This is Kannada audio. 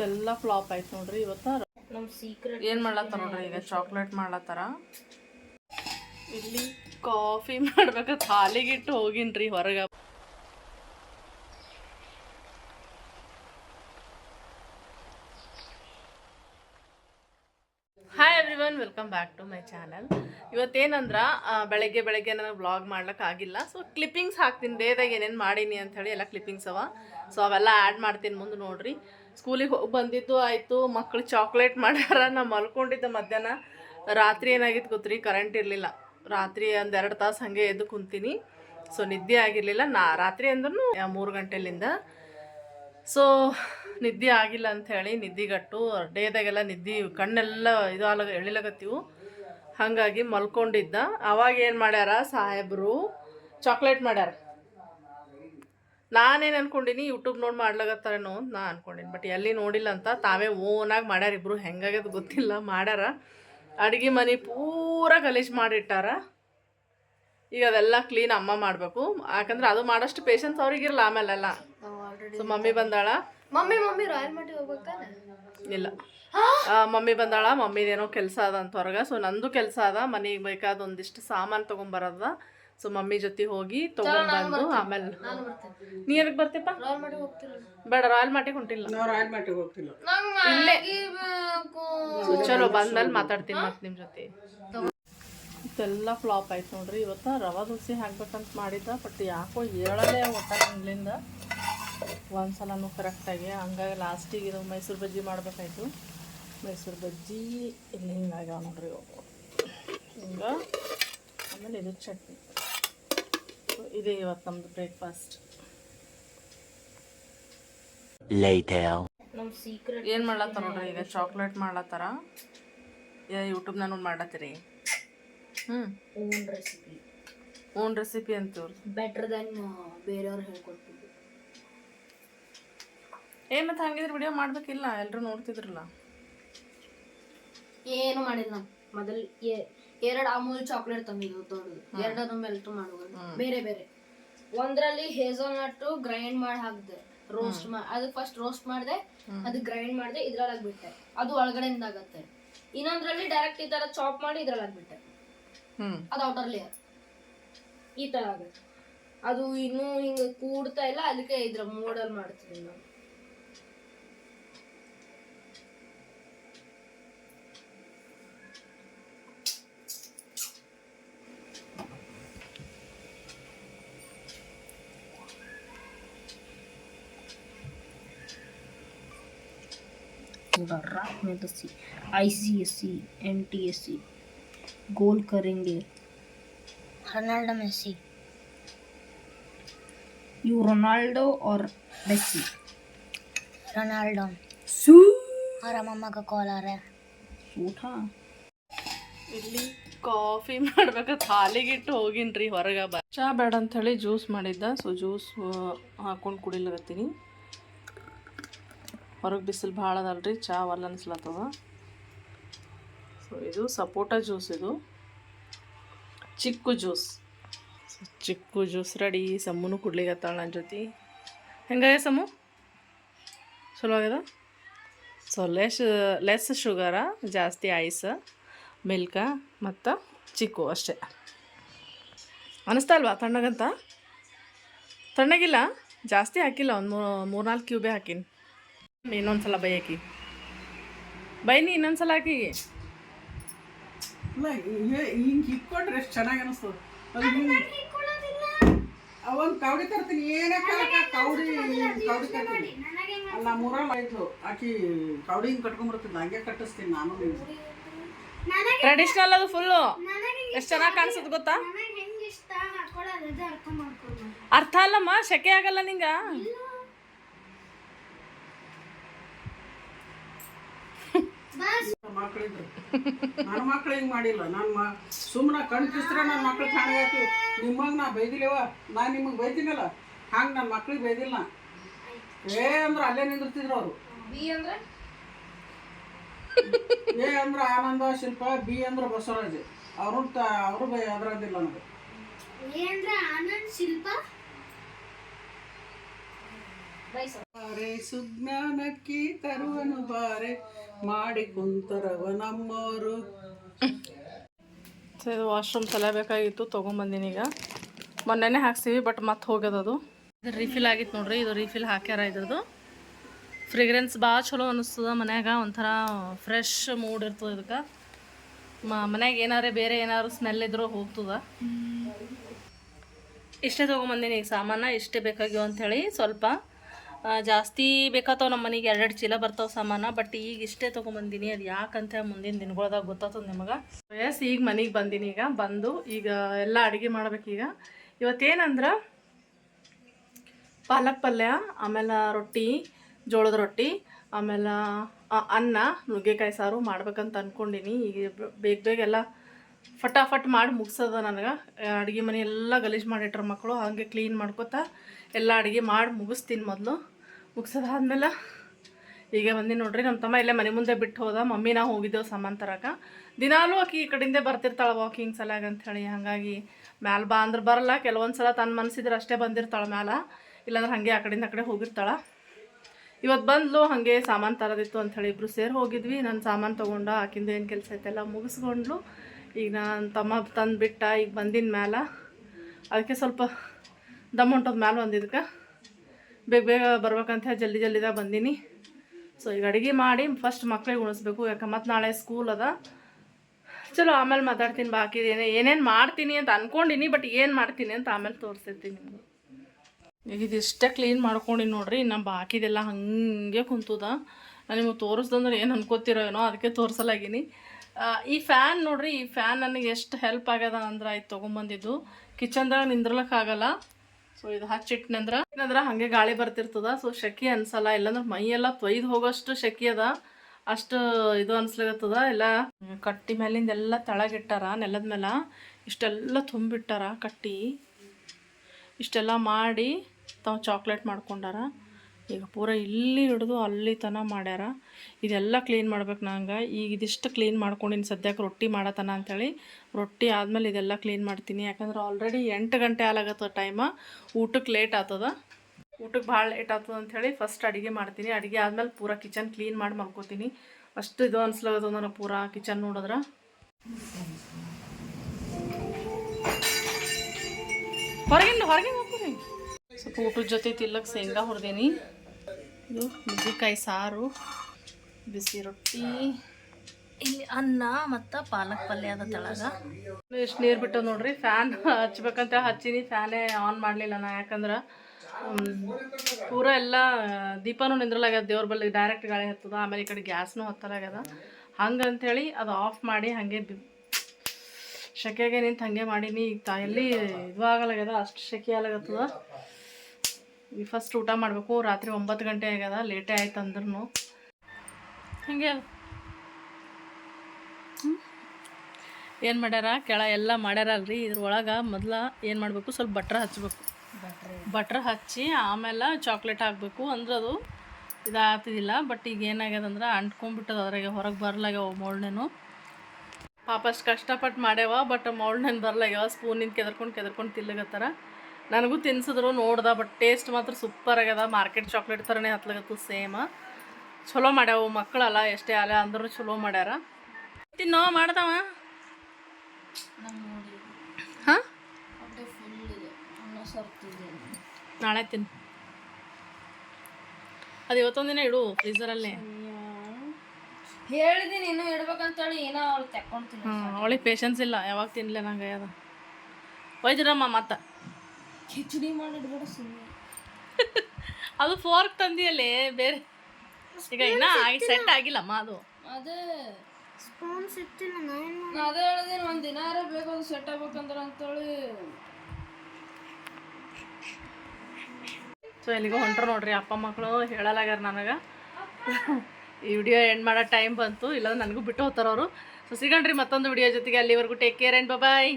ಇಷ್ಟೆಲ್ಲ ಫ್ಲಾಪ್ ಆಯ್ತು ನೋಡ್ರಿ ಇವತ್ತ ನಮ್ ಸೀಕ್ರೆಟ್ ಏನು ಮಾಡ್ಲತ್ತಾರ ನೋಡ್ರಿ ಈಗ? ಚಾಕ್ಲೇಟ್ ಮಾಡ್ಲತ್ತಾರ? ಇಲ್ಲಿ ಕಾಫಿ ಮಾಡ್ಬೇಕಂತ ಹಾಲಿಗಿಟ್ಟು ಹೋಗಿನ್ರಿ ಹೊರಗ. Hi everyone welcome back to my channel ಇವತ್ತೇನಂದ್ರ ಬೆಳಗ್ಗೆ ಬೆಳಗ್ಗೆ ನನಗೆ ಬ್ಲಾಗ್ ಮಾಡ್ಲಿಕ್ಕೆ ಆಗಿಲ್ಲ. ಸೊ ಕ್ಲಿಪ್ಪಿಂಗ್ಸ್ ಹಾಕ್ತೀನಿ ಡೇದಾಗ ಏನೇನು ಮಾಡೀನಿ ಅಂಥೇಳಿ ಎಲ್ಲ ಕ್ಲಿಪ್ಪಿಂಗ್ಸ್ ಅವ. ಸೊ ಅವೆಲ್ಲ ಆ್ಯಡ್ ಮಾಡ್ತೀನಿ ಮುಂದೆ ನೋಡ್ರಿ. ಸ್ಕೂಲಿಗೆ ಹೋಗಿ ಬಂದಿದ್ದು ಆಯಿತು. ಮಕ್ಕಳು ಚಾಕ್ಲೇಟ್ ಮಾಡ್ಯಾರ. ನಾ ಮಲ್ಕೊಂಡಿದ್ದೆ ಮಧ್ಯಾಹ್ನ. ರಾತ್ರಿ ಏನಾಗಿತ್ತು ಗೊತ್ತ್ರಿ? ಕರೆಂಟ್ ಇರಲಿಲ್ಲ. ರಾತ್ರಿ ಒಂದು ಎರಡು ತಾಸು ಹಾಗೆ ಎದ್ದು ಕುಂತೀನಿ. ಸೊ ನಿದ್ದೆ ಆಗಿರಲಿಲ್ಲ. ನಾ ರಾತ್ರಿ ಅಂದ್ರೂ ಮೂರು ಗಂಟೆಲಿಂದ. ಸೊ ನಿದ್ದೆ ಆಗಿಲ್ಲ ಅಂಥೇಳಿ ನಿದ್ದೆಗಟ್ಟು. ಡೇದಾಗೆಲ್ಲ ನಿದ್ದೆ ಕಣ್ಣೆಲ್ಲ ಇದು ಆಲ ಎಳಿಲಕತ್ತೀವು ಹಾಗಾಗಿ ಮಲ್ಕೊಂಡಿದ್ದ. ಅವಾಗ ಏನು ಮಾಡ್ಯಾರ? ಸಾಹೇಬರು ಚಾಕ್ಲೇಟ್ ಮಾಡ್ಯಾರ. ನಾನೇನು ಅನ್ಕೊಂಡಿನಿ ಯೂಟ್ಯೂಬ್ ನೋಡಿ ಮಾಡ್ಲಾಗತ್ತಾರೇನೋ ಅಂತ ನಾ ಅನ್ಕೊಂಡಿನಿ. ಬಟ್ ಎಲ್ಲಿ ನೋಡಿಲ್ಲ ಅಂತ ತಾವೇ ಓನಾಗಿ ಮಾಡ್ಯಾರ ಇಬ್ರು. ಹೆಂಗಾಗ್ಯದ ಗೊತ್ತಿಲ್ಲ ಮಾಡ್ಯಾರ. ಅಡುಗೆ ಮನೆ ಪೂರ ಗಲೀಜು ಮಾಡಿಟ್ಟಾರ. ಈಗ ಅದೆಲ್ಲ ಕ್ಲೀನ್ ಅಮ್ಮ ಮಾಡಬೇಕು. ಯಾಕಂದ್ರೆ ಅದು ಮಾಡೋಷ್ಟು ಪೇಷನ್ಸ್ ಅವ್ರಿಗಿರಲ್ಲ ಆಮೇಲೆಲ್ಲ. ಸೊ ಮಮ್ಮಿ ಬಂದಾಳ. ಮಮ್ಮಿ ಮಮ್ಮಿ ರಾಯಲ್ ಮಟ್ಟಿ ಹೋಗ್ಬೇಕಾನೆ? ಇಲ್ಲ. ಮಮ್ಮಿ ಬಂದಾಳ. ಮಮ್ಮಿದೇನೋ ಕೆಲಸ ಅದ ಅಂತ ಹೊರಗೆ. ಸೊ ನಂದು ಕೆಲಸ ಅದ. ಮನೆಗೆ ಬೇಕಾದ ಒಂದಿಷ್ಟು ಸಾಮಾನು ತೊಗೊಂಬರದ. ಸೊ ಮಮ್ಮಿ ಜೊತೆ ಹೋಗಿ ತೊಗೊಂಡ್ಬಂದು ಆಮೇಲೆ ನೀ ಎದಕ್ಕೆ ಬರ್ತೀಪ್ಪ ರಾಯಲ್ ಮಟ್ಟಿ ಹೋಗ್ತಿಲ್ಲ. ಬೇಡ ರಾಯಲ್ ಮಾಟಿಗೆ ಹೊಂಟಿಲ್ಲ. ನಾವು ರಾಯಲ್ ಮಟ್ಟಿಗೆ ಹೋಗ್ತಿಲ್ಲ. ಇಲ್ಲೇ. ಚಲೋ ಬಂದ್ಮೇಲೆ ಮಾತಾಡ್ತೀನಿ ಮತ್ತೆ ನಿಮ್ಮ ಜೊತೆ. ಇದೆಲ್ಲ ಫ್ಲಾಪ್ ಆಯ್ತು ನೋಡ್ರಿ. ಇವತ್ತು ರವಾ ದೋಸೆ ಹಾಕ್ಬೇಕಂತ ಮಾಡಿದ್ದ ಬಟ್ ಯಾಕೋ ಹೇಳಲೇ ಒಟ್ಟ ಒಂದು ಸಲನೂ ಕರೆಕ್ಟಾಗಿ ಹಂಗಾಗಿ ಲಾಸ್ಟಿಗೆ ಇದು ಮೈಸೂರು ಬಜ್ಜಿ ಮಾಡಬೇಕಾಯ್ತು. ಮೈಸೂರು ಬಜ್ಜಿ ಇಲ್ಲಿ ಹಿಂಗಾಗ್ಯಾವ ನೋಡ್ರಿ. ಹಿಂಗ ಆಮೇಲೆ ಇದು ಚಟ್ನಿ. ಇದೇ ಇವತ್ತು ನಮ್ಮದು ಬ್ರೇಕ್ಫಾಸ್ಟ್. Later. ನಮ್ ಸೀಕ್ರೆಟ್ ಏನು ಮಾಡ್ಲತ್ತಾರ ನೋಡ್ರಿ ಈಗ ಚಾಕ್ಲೇಟ್ ಮಾಡ್ಲತ್ತಾರ? ಯೂಟ್ಯೂಬ್ನಾಗ ನೋಡಿ ಮಾಡತ್ತೀರಿ ಹ್ಞೂ ಓನ್ ರೆಸಿಪಿ ಓನ್ ರೆಸಿಪಿ ಅಂತೀವ್ರಿ. ಬೆಟರ್ ದೆನ್ ಬೇರೆಯವ್ರು ಹೇಳ್ಕೊಡ್ತಿದ್ರು ಏ ಮತ್ತೆ ಹಂಗಿದ್ರೆ ವಿಡಿಯೋ ಮಾಡ್ಬೇಕಿಲ್ಲ ಎಲ್ಲರೂ ನೋಡ್ತಿದ್ರಲ್ಲ. ಏನು ಮಾಡಿಲ್ಲ. ಮೊದಲು ಎರಡು ಅಮೂಲ್ ಚಾಕ್ಲೇಟ್ ತಂದಿದ್ದು ದೊಡ್ಡದು. ಎರಡನ್ನು ಮೆಲ್ಟ್ ಮಾಡುವುದು ಬೇರೆ ಬೇರೆ. ಒಂದ್ರಲ್ಲಿ ಹೇಸಲ್ ನಟ್ಟು ಗ್ರೈಂಡ್ ಮಾಡಿ ಹಾಕ್ದೆ. ರೋಸ್ಟ್ ಮಾ ಅದು ಫಸ್ಟ್ ರೋಸ್ಟ್ ಮಾಡಿದೆ ಅದು ಗ್ರೈಂಡ್ ಮಾಡಿದೆ ಇದ್ರಲ್ಲಿ ಬಿಟ್ಟೆ ಅದು ಒಳಗಡೆಯಿಂದ ಆಗತ್ತೆ. ಇನ್ನೊಂದ್ರಲ್ಲಿ ಡೈರೆಕ್ಟ್ ಈ ತರ ಚಾಪ್ ಮಾಡಿ ಇದ್ರಲ್ಲಿ ಬಿಟ್ಟೆ ಅದು ಔಟರ್ ಲೇಯರ್ ಈ ತರ ಆಗುತ್ತೆ. ಅದು ಇನ್ನೂ ಹಿಂಗ ಕೂಡ್ತಾ ಇಲ್ಲ ಅದಕ್ಕೆ ಇದ್ರ ಮೋಡಲ್ ಮಾಡ್ತೀನಿ ನಾನು. पूरा रात में दसी आईसीएससी एनटीएससी गोल करेंगे रोनाल्डो मेसी यू रोनाल्डो और मेसी रोनाल्डो और मम्मा का कॉल आ रहा है उठा ಇಲ್ಲಿ ಕಾಫಿ ಮಾಡ್ಬೇಕಂತ ಹಾಲಿಗಿಟ್ಟು ಹೋಗಿನ್ರಿ ಹೊರಗೆ ಬ ಚಾ ಬೇಡ ಅಂಥೇಳಿ ಜ್ಯೂಸ್ ಮಾಡಿದ್ದ ಸೊ ಜ್ಯೂಸ್ ಹಾಕೊಂಡು ಕುಡಿಲಕತ್ತೀನಿ ಹೊರಗೆ ಬಿಸಿಲು ಭಾಳ ಅದಲ್ರಿ, ಚಾ ಒಲ್ಲ ಅನಿಸ್ಲತ್ತದ. ಸೊ ಇದು ಸಪೋಟ ಜ್ಯೂಸ್ ಇದು. ಚಿಕ್ಕು ಜ್ಯೂಸ್. ಚಿಕ್ಕು ಜ್ಯೂಸ್ ರೆಡಿ ಸಮ್ಮನು ಕುಡ್ಲಿಕತ್ತಾಳ ನನ್ನ ಜೊತೆ. ಹೆಂಗಾಯ ಸಮು? ಚಲೋ ಆಗ್ಯದ? ಸೊ ಲೆಸ್ ಲೆಸ್ ಶುಗರ ಜಾಸ್ತಿ ಐಸ್ ಮಿಲ್ಕ ಮತ್ತು ಚಿಕ್ಕು ಅಷ್ಟೇ. ಅನಿಸ್ತಾ ಅಲ್ವಾ ತಣ್ಣಗಂತ? ತಣ್ಣಗಿಲ್ಲ? ಜಾಸ್ತಿ ಹಾಕಿಲ್ಲ, ಒಂದು ಮೂರು ಮೂರ್ನಾಲ್ಕು ಕ್ಯೂಬೇ ಹಾಕೀನಿ. ಇನ್ನೊಂದು ಸಲ ಬೈ ಹಾಕಿ ಬೈನಿ ಇನ್ನೊಂದು ಸಲ ಹಾಕಿ ಇಲ್ಲ ಹೀಗೆ- ಹಿಂಗ್ ಇಟ್ಕೊಂಡ್ರೆ ಎಷ್ಟು ಚೆನ್ನಾಗಿ ಅನಿಸ್ತದೆ. ಅವನ್ ಕವಡಿ ತರ್ತೀನಿ ಏನೇ ಕಾಲಕ್ಕ ಕವಡಿ ಕವಡಿ ತರ್ತೀನಿ ಅಲ್ಲ ಮೂರಲ್ಲ ಆಯ್ತು. ಆಕಿ ಕವಡಿ ಹಿಂಗ್ ಕಟ್ಕೊಂಡ್ಬರ್ತೀನಿ ಹಂಗೆ ಕಟ್ಟಿಸ್ತೀನಿ ನಾನು ಟ್ರೆಡಿಷನಲ್ ಟ್ರೆಡಿಷ್ನಲ್ ಅದು ಫುಲ್ಲು ಎಷ್ಟು ಚೆನ್ನಾಗಿ ಕಾಣಿಸುತ್ತೆ ಗೊತ್ತಾ? ಅರ್ಥ ಅಲ್ಲಮ್ಮ ಶೆಕೆ ಆಗಲ್ಲ ನಿಂಗ. ನನ್ನ ಮಕ್ಳು ಹಿಂಗ್ ಮಾಡಿಲ್ಲ. ನನ್ನ ಸುಮ್ಮನೆ ಕಣ್ ಕಿಸ್ರೆ ನನ್ನ ಮಕ್ಳು ಕಾಣಿ ಹಾಕಿ ನಿಮ್ಮಂಗೆ ನಾ ಬೈದಿಲ್ಲವ? ನಾ ನಿಮಗೆ ಬೈತೀನಲ್ಲ ಹಂಗೆ ನನ್ನ ಮಕ್ಳಿಗೆ ಬೈದಿಲ್ಲ ಏ ಅಂದ್ರೆ ಅಲ್ಲೇ ನಿಂದಿರ್ತಿದ್ರು ಅವರು. ಬಿ ಅಂದ್ರೆ? ಎ ಅಂದ್ರೆ ಆನಂದ ಶಿಲ್ಪ ಬಿ ಅಂದ್ರೆ ಬಸವರಾಜ್. ಅವರು ಅವರು ಬೈ ಅದ್ರದ್ದಿಲ್ಲ ನನಗೆ ಏನಂದ್ರೆ ಆನಂದ್ ಶಿಲ್ಪ? ಬಾರೆ, ಸುಜ್ಞಾನಕ್ಕೆ ತರುವನು ಬಾರೆ, ಮಾಡಿ ಕುಂತರವ ನಮ್ಮವರು ಇದು ವಾಶ್ರೂಮ್ ತಲೆಬೇಕಾಗಿತ್ತು ತೊಗೊಂಬಂದಿನಿ ಈಗ. ಮೊನ್ನೆನೇ ಹಾಕ್ಸಿವಿ, ಬಟ್ ಮತ್ತೆ ಹೋಗ್ಯದದು ಇದು ರೀಫಿಲ್ ಆಗಿತ್ತು ನೋಡ್ರಿ, ಇದು ರೀಫಿಲ್ ಹಾಕ್ಯಾರ ಇದ್ರದ್ದು ಫ್ರೇಗ್ರೆನ್ಸ್ ಭಾಳ ಚಲೋ ಅನಿಸ್ತದ ಮನ್ಯಾಗ, ಒಂಥರ ಫ್ರೆಶ್ ಮೂಡ್ ಇರ್ತದೆ ಇದಕ್ಕೆ. ಮನ್ಯಾಗ ಏನಾರೇ ಬೇರೆ ಏನಾದ್ರು ಸ್ಮೆಲ್ ಇದ್ರೂ ಹೋಗ್ತದ. ಇಷ್ಟೇ ತೊಗೊಂಬಂದಿನಿ ಈಗ ಸಾಮಾನು, ಇಷ್ಟೇ ಬೇಕಾಗ್ಯವ ಅಂಥೇಳಿ ಸ್ವಲ್ಪ ಜಾಸ್ತಿ ಬೇಕಾತಾವ ನಮ್ಮ ಮನೆಗೆ ಎರಡೆರಡು ಚೀಲ ಬರ್ತಾವ ಸಾಮಾನ ಬಟ್ ಈಗ ಇಷ್ಟೇ ತೊಗೊಂಬಂದಿನಿ. ಅದು ಯಾಕಂತ ಮುಂದಿನ ದಿನಗಳ್ದಾಗ ಗೊತ್ತಾಗ್ತದ ನಿಮಗೆ. ಎಸ್ ಈಗ ಮನೆಗೆ ಬಂದೀನಿ ಈಗ, ಬಂದು ಈಗ ಎಲ್ಲ ಅಡುಗೆ ಮಾಡ್ಬೇಕೀಗ ಇವತ್ತೇನಂದ್ರೆ ಪಾಲಕ್ ಪಲ್ಯ, ಆಮೇಲೆ ರೊಟ್ಟಿ, ಜೋಳದ ರೊಟ್ಟಿ, ಆಮೇಲೆ ಅನ್ನ, ನುಗ್ಗೆಕಾಯಿ ಸಾರು ಮಾಡ್ಬೇಕಂತ ಅಂದ್ಕೊಂಡಿನಿ ಈಗ ಬೇಗ ಬೇಗ ಎಲ್ಲ ಫಟಾಫಟ್ ಮಾಡಿ ಮುಗಿಸೋದ ನನಗೆ. ಅಡುಗೆ ಮನೆ ಎಲ್ಲ ಗಲೀಜು ಮಾಡಿಟ್ರ ಮಕ್ಕಳು ಹಾಗೆ ಕ್ಲೀನ್ ಮಾಡ್ಕೊತಾ ಎಲ್ಲ ಅಡುಗೆ ಮಾಡಿ ಮುಗಿಸ್ತೀನಿ ಮೊದಲು. ಮುಗಿಸೋದಾದ್ಮೇಲೆ ಈಗ ಬಂದೀನಿ ನೋಡ್ರಿ ನಮ್ಮ ತಮ್ಮ ಇಲ್ಲೇ ಮನೆ ಮುಂದೆ ಬಿಟ್ಟು ಹೋದ. ಮಮ್ಮಿ, ನಾವು ಹೋಗಿದ್ದೆವು ಸಾಮಾನು ತರಕ ದಿನಾಲೂ ಆಕಿ ಈ ಕಡೆಯಿಂದ ಬರ್ತಿರ್ತಾಳೆ ವಾಕಿಂಗ್ ಸಲಾಗ ಅಂಥೇಳಿ ಹಾಗಾಗಿ ಮ್ಯಾಲ ಬಾ ಅಂದ್ರೆ ಬರಲ್ಲ. ಕೆಲವೊಂದು ಸಲ ತನ್ನ ಮನಸ್ಸಿದ್ರೆ ಅಷ್ಟೇ ಬಂದಿರ್ತಾಳೆ ಮ್ಯಾಲ. ಇಲ್ಲಾಂದ್ರೆ ಹಾಗೆ ಆ ಕಡೆಯಿಂದ ಆ ಕಡೆ ಹೋಗಿರ್ತಾಳೆ. ಇವತ್ತು ಬಂದ್ಲು, ಹಾಗೆ ಸಾಮಾನು ತರೋದಿತ್ತು ಅಂಥೇಳಿ ಇಬ್ಬರು ಸೇರಿ ಹೋಗಿದ್ವಿ. ನಾನು ಸಾಮಾನು ತೊಗೊಂಡು, ಆಕಿಂದು ಏನು ಕೆಲಸ ಐತೆಲ್ಲ ಮುಗಿಸ್ಕೊಂಡ್ಲು. ಈಗ ನಾನು ತಮ್ಮ ತಂದು ಬಿಟ್ಟ ಈಗ ಬಂದಿನ ಮ್ಯಾಲ. ಅದಕ್ಕೆ ಸ್ವಲ್ಪ ದಮ್ ಹೊಂಟದ ಮ್ಯಾಲ ಒಂದಿದ್ಕೆ ಬೇಗ ಬೇಗ ಬರ್ಬೇಕಂತ ಹೇಳಿ ಜಲ್ದಿ ಜಲ್ದಿದಾಗ ಬಂದೀನಿ. ಸೊ ಈಗ ಅಡುಗೆ ಮಾಡಿ ಫಸ್ಟ್ ಮಕ್ಳಿಗೆ ಉಣಿಸ್ಬೇಕು. ಯಾಕೆ ಮತ್ತು ನಾಳೆ ಸ್ಕೂಲ್ ಅದ. ಚಲೋ, ಆಮೇಲೆ ಮಾತಾಡ್ತೀನಿ ಬಾಕಿ ಏನೇ ಏನೇನು ಮಾಡ್ತೀನಿ ಅಂತ ಅಂದ್ಕೊಂಡಿನಿ ಬಟ್ ಏನು ಮಾಡ್ತೀನಿ ಅಂತ ಆಮೇಲೆ ತೋರಿಸಿರ್ತೀನಿ ನಿಮ್ಗೆ. ಈಗ ಇದಿಷ್ಟೇ ಕ್ಲೀನ್ ಮಾಡ್ಕೊಂಡಿನಿ ನೋಡ್ರಿ, ಇನ್ನು ಬಾಕಿದೆಲ್ಲ ಹಾಗೆ ಕುಂತದ. ನಾನು ನಿಮಗೆ ತೋರಿಸ್ದಂದ್ರೆ ಏನು ಅನ್ಕೋತಿರೋ ಏನೋ, ಅದಕ್ಕೆ ತೋರಿಸಲಾಗಿನಿ. ಈ ಫ್ಯಾನ್ ನೋಡ್ರಿ, ಈ ಫ್ಯಾನ್ ನನಗೆ ಎಷ್ಟು ಹೆಲ್ಪ್ ಆಗ್ಯದ ಅಂದ್ರೆ ಆಯ್ತು ತೊಗೊಂಬಂದಿದ್ದು. ಕಿಚನ್ದಾಗ ನಿಂದ್ರಲಕ್ಕಾಗಲ್ಲ ಸೊ ಇದು ಹಚ್ಚಿಟ್ಟನಂದ್ರ ಏನಂದ್ರ, ಹಂಗೆ ಗಾಳಿ ಬರ್ತಿರ್ತದ. ಸೊ ಶೆಕೆ ಅನ್ಸಲ್ಲ. ಮೈ ಮೈಯೆಲ್ಲ ತೊಯ್ದು ಹೋಗೋಷ್ಟು ಶೆಕೆ ಅದ. ಅಷ್ಟು ಇದು ಅನ್ಸ್ಲಾಗತ್ತದ ಎಲ್ಲ ಕಟ್ಟಿ ಮೇಲಿಂದ ಎಲ್ಲ ತೆಳಗಿಟ್ಟಾರ ನೆಲದ ಮೇಲೆ ಇಷ್ಟೆಲ್ಲ ತುಂಬಿಟ್ಟಾರ ಕಟ್ಟಿ. ಇಷ್ಟೆಲ್ಲ ಮಾಡಿ ತಾವು ಚಾಕ್ಲೇಟ್ ಮಾಡ್ಕೊಂಡಾರ. ಈಗ ಪೂರ ಇಲ್ಲಿ ಹಿಡಿದು ಅಲ್ಲಿ ತನ ಮಾಡ್ಯಾರ. ಇದೆಲ್ಲ ಕ್ಲೀನ್ ಮಾಡ್ಬೇಕು ನಂಗೆ. ಈಗ ಇದಿಷ್ಟು ಕ್ಲೀನ್ ಮಾಡ್ಕೊಂಡಿನಿ ಸದ್ಯಕ್ಕೆ ರೊಟ್ಟಿ ಮಾಡತನ ಅಂಥೇಳಿ ರೊಟ್ಟಿ ಆದಮೇಲೆ ಇದೆಲ್ಲ ಕ್ಲೀನ್ ಮಾಡ್ತೀನಿ. ಯಾಕಂದ್ರೆ ಆಲ್ರೆಡಿ ಎಂಟು ಗಂಟೆ ಆಲಾಗತ್ತದ ಟೈಮ ಊಟಕ್ಕೆ ಲೇಟ್ ಆಗ್ತದ ಊಟಕ್ಕೆ ಭಾಳ ಲೇಟ್ ಆಗ್ತದ ಅಂಥೇಳಿ ಫಸ್ಟ್ ಅಡುಗೆ ಮಾಡ್ತೀನಿ. ಅಡುಗೆ ಆದಮೇಲೆ ಪೂರ ಕಿಚನ್ ಕ್ಲೀನ್ ಮಾಡಿ ಮಲ್ಕೋತೀನಿ. ಅಷ್ಟು ಇದು ಅನ್ಸ್ಲಾಗತ್ತದ ನಾನು ಪೂರ ಕಿಚನ್ ನೋಡಿದ್ರೆ. ಹೊರಗಿಂದ ಹೊರಗೆ ಸ್ವಲ್ಪ ಊಟದ ಜೊತೆ ತಿಲ್ಲಕ್ಕೆ ಶೇಂಗಾ ಹುರಿದೀನಿ. ಇದು ನುಗ್ಗೆಕಾಯಿ ಸಾರು, ಬಿಸಿ ರೊಟ್ಟಿ. ಇಲ್ಲಿ ಅನ್ನ ಮತ್ತು ಪಾಲಕ್ ಪಲ್ಯ ಅದ ತಳಗ. ಎಷ್ಟು ನೀರು ಬಿಟ್ಟು ನೋಡ್ರಿ ಫ್ಯಾನ್ ಹಚ್ಬೇಕಂತ ಹಚ್ಚೀನಿ ಫ್ಯಾನೇ ಆನ್ ಮಾಡಲಿಲ್ಲ ನಾ, ಯಾಕಂದ್ರೆ ಪೂರ ಎಲ್ಲ ದೀಪನೂ ನಿಂದ್ರಲಾಗ್ಯದ, ದೇವ್ರ ಬಲ್ಲಿ ಡೈರೆಕ್ಟ್ ಗಾಳಿ ಹತ್ತದ, ಆಮೇಲೆ ಈ ಕಡೆ ಗ್ಯಾಸ್ನೂ ಹತ್ತಲಾಗ್ಯದ ಹೇಳಿ ಅದು ಆಫ್ ಮಾಡಿ ಹಾಗೆ ಬಿ, ಶೆಕೆಗೆ ನಿಂತು ಹಾಗೆ ಮಾಡೀನಿ, ಈಗ ಎಲ್ಲಿ ಇದು ಆಗಲಾಗ್ಯದ, ಅಷ್ಟು ಶೆಕೆ ಆಗತ್ತದ ಈಗ ಫಸ್ಟ್ ಊಟ ಮಾಡಬೇಕು. ರಾತ್ರಿ ಒಂಬತ್ತು ಗಂಟೆ ಆಗ್ಯದ ಲೇಟೇ ಆಯ್ತು ಅಂದ್ರೂ ಹಂಗೆ. ಏನು ಮಾಡ್ಯಾರ? ಕೆಳ ಎಲ್ಲ ಮಾಡ್ಯಾರಲ್ರಿ. ಇದ್ರೊಳಗೆ ಮೊದಲ ಏನು ಮಾಡಬೇಕು? ಸ್ವಲ್ಪ ಬಟ್ರ್ ಹಚ್ಚಬೇಕು ಬಟ್ರ್ ಹಚ್ಚಿ ಆಮೇಲೆ ಚಾಕ್ಲೇಟ್ ಹಾಕಬೇಕು. ಅಂದ್ರೆ ಅದು ಇದಾಗ್ತಿದ್ದಿಲ್ಲ ಬಟ್ ಈಗ ಏನಾಗ್ಯದ ಅಂದ್ರೆ ಅಂಟ್ಕೊಂಡ್ಬಿಟ್ಟದ ಅದ್ರಾಗೆ. ಹೊರಗೆ ಬರಲಾಗ್ಯಾವ ಮೌಳ್ನೇನು ಪಾಪ ಅಷ್ಟು ಕಷ್ಟಪಟ್ಟು ಮಾಡ್ಯಾವ ಬಟ್ ಮೌಳ್ನೇನು ಬರಲಾಗ್ಯಾವ. ಸ್ಪೂನಿಂದ ಕೆದರ್ಕೊಂಡು ಕೆದರ್ಕೊಂಡು ತಿಲ್ಲಗತ್ತಾರ ನನಗೂ ತಿನ್ಸಿದ್ರು ನೋಡ್ದ ಬಟ್ ಟೇಸ್ಟ್ ಮಾತ್ರ ಸೂಪರ್ ಆಗ್ಯದ. ಮಾರ್ಕೆಟ್ ಚಾಕ್ಲೇಟ್ ಥರನೇ ಹತ್ಲಾಗತ್ತು ಸೇಮ್ ಚಲೋ ಮಾಡ್ಯಾವು ಮಕ್ಕಳಲ್ಲ ಎಷ್ಟೇ ಅಲ್ಲ ಅಂದ್ರೂ ಚಲೋ ಮಾಡ್ಯಾರ. ತಿನ್ನೋ ಮಾಡ್ದವ? ಹಾಂ? ನಾಳೆ ತಿನ್ ಅದು ಇವತ್ತೊಂದಿನ ಇಡು ಫ್ರೀಸರಲ್ಲೇ ಹೇಳಿದೀನಿ ಇನ್ನೂ ಇಡ್ಬೇಕಂತೇಳಿ ಏನೋ ಅವಳು ತಕ್ಕೊಂತೀನಿ ಅವಳಿಗೆ ಪೇಷನ್ಸ್ ಇಲ್ಲ ಯಾವಾಗ ತಿನ್ಲೇ ನಂಗೆ ಅದ. ಒಯ್ದಿರಮ್ಮ ಮತ್ತೆ. ಕಿಚಡಿ ಮಾಡಿಡ್ಬೇಡ ಸುಮ್ಮನೆ ಅದು ಫೋರ್ಕ್ ತಂದಿಯಲ್ಲೇ ಬೇರೆ ಈಗ ಇನ್ನ ಆಗಿ ಸೆಟ್ ಆಗಿಲ್ಲಮ್ಮ ಅದು. ಅದೇ. ಸ್ಪೂನ್ ಸಿಕ್ತಿಲ್ಲ ನಾನು ಅದೇ ಹೇಳಿದೀನಿ ಒಂದು ದಿನಾರ ಬೇಕು ಅದು ಸೆಟ್ ಆಗ್ಬೇಕಂದ್ರೆ ಅಂತೇಳಿ. ಸೊ ಇಲ್ಲಿಗೆ ಹೊಂಟ್ರು ನೋಡ್ರಿ ಅಪ್ಪ ಮಕ್ಕಳು ಹೇಳಲಾಗ್ಯಾರ ನನಗೆ. ಈ ವಿಡಿಯೋ ಎಂಡ್ ಮಾಡೋ ಟೈಮ್ ಬಂತು ಇಲ್ಲ ನನಗೂ ಬಿಟ್ಟು ಹೋಗ್ತಾರ ಅವರು. ಸೊ ಸಿಗಣ್ರಿ ಮತ್ತೊಂದು ವಿಡಿಯೋ ಜೊತೆಗೆ ಅಲ್ಲಿವರೆಗೂ ಟೇಕ್ ಕೇರ್ ಆ್ಯಂಡ್ ಬಾಯ್